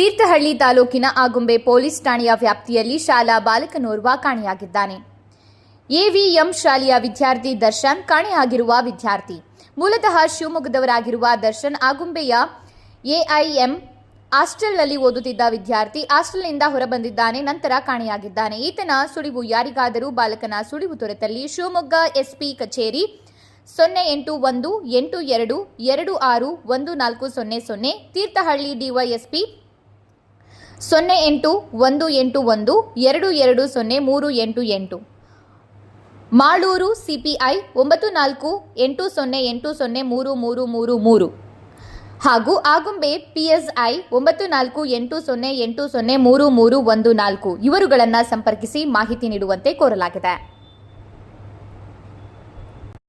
ತೀರ್ಥಹಳ್ಳಿ ತಾಲೂಕಿನ ಆಗುಂಬೆ ಪೊಲೀಸ್ ಠಾಣೆಯ ವ್ಯಾಪ್ತಿಯಲ್ಲಿ ಶಾಲಾ ಬಾಲಕನೋರ್ವ ಕಾಣೆಯಾಗಿದ್ದಾನೆ. ಎವಿಎಂ ಶಾಲೆಯ ವಿದ್ಯಾರ್ಥಿ ದರ್ಶನ್ ಕಾಣೆಯಾಗಿರುವ ವಿದ್ಯಾರ್ಥಿ. ಮೂಲತಃ ಶಿವಮೊಗ್ಗದವರಾಗಿರುವ ದರ್ಶನ್ ಆಗುಂಬೆಯ ಎಐಎಂ ಹಾಸ್ಟೆಲ್ನಲ್ಲಿ ಓದುತ್ತಿದ್ದ ವಿದ್ಯಾರ್ಥಿ ಹಾಸ್ಟೆಲ್ನಿಂದ ಹೊರಬಂದಿದ್ದಾನೆ, ನಂತರ ಕಾಣೆಯಾಗಿದ್ದಾನೆ. ಈತನ ಸುಳಿವು ಯಾರಿಗಾದರೂ ಬಾಲಕನ ಸುಳಿವು ದೊರೆತಲ್ಲಿ ಶಿವಮೊಗ್ಗ ಎಸ್ಪಿ ಕಚೇರಿ ಸೊನ್ನೆ ಎಂಟು ಒಂದು ಎಂಟು ಎರಡು ಎರಡು ಆರು ಒಂದು ನಾಲ್ಕು ಸೊನ್ನೆ ಸೊನ್ನೆ, ತೀರ್ಥಹಳ್ಳಿ ಡಿವೈಎಸ್ಪಿ ಸೊನ್ನೆ ಎಂಟು, ಒಂದು ಎಂಟು ಒಂದು, ಎರಡು ಎರಡು ಸೊನ್ನೆ ಮೂರು ಎಂಟು ಎಂಟು. ಮಾಳೂರು ಸಿಪಿಐ ಒಂಬತ್ತು ನಾಲ್ಕು, ಎಂಟು ಸೊನ್ನೆ ಎಂಟು ಸೊನ್ನೆ ಮೂರು ಮೂರು ಮೂರು ಮೂರು. ಹಾಗೂ ಆಗುಂಬೆ ಪಿಎಸ್ಐ ಒಂಬತ್ತು ನಾಲ್ಕು, ಎಂಟು ಸೊನ್ನೆ ಎಂಟು ಸೊನ್ನೆ ಮೂರು ಮೂರು ಒಂದು ನಾಲ್ಕು. ಇವರುಗಳನ್ನು ಸಂಪರ್ಕಿಸಿ ಮಾಹಿತಿ ನೀಡುವಂತೆ ಕೋರಲಾಗಿದೆ.